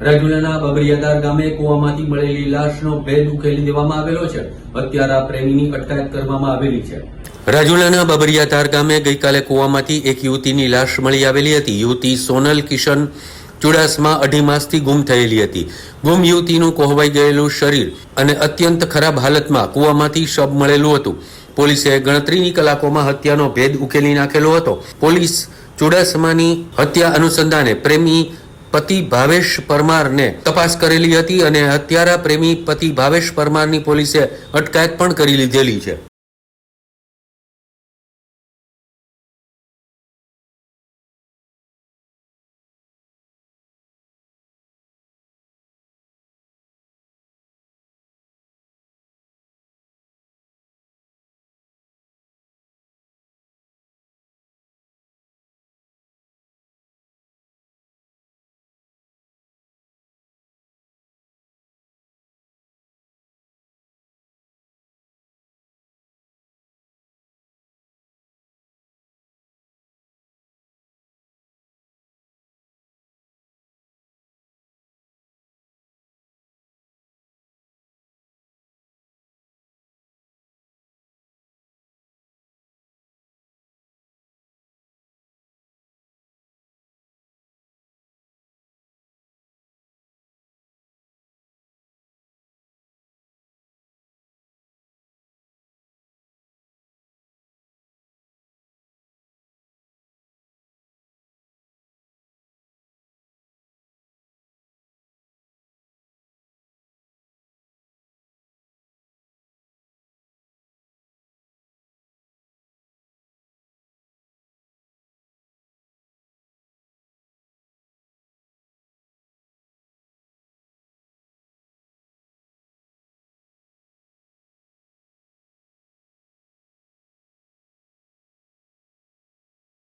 રાજુલાના બબરિયાદાર ગામે કુવામાંથી મળેલી લાશનો ભેદ ઉકેલી દેવામાં આવેલો છે. હત્યારા પ્રેમીની અટકાયત કરવામાં આવેલી છે. રાજુલાના બબરિયાધાર ગામે ગઈકાલે કુવામાંથી એક યુવતીની લાશ મળી આવેલી હતી. યુવતી સોનલ કિશન ચુડાસમા અઢી માસથી ગુમ થયેલી હતી. ગુમ યુવતીનું કોહવાઈ ગયેલું શરીર અને અત્યંત ખરાબ હાલતમાં કુવામાંથી શબ મળેલું હતું. પોલીસે ગણતરીની કલાકોમાં હત્યાનો ભેદ ઉકેલી નાખેલો હતો. પોલીસ ચુડાસમાની હત્યા અનુસંધાને પ્રેમી પતિ ભાવેશ પરમારને તપાસ કરેલી હતી અને હત્યારા પ્રેમી પતિ ભાવેશ પરમારની પોલીસે અટકાયત પણ કરી લીધેલી છે.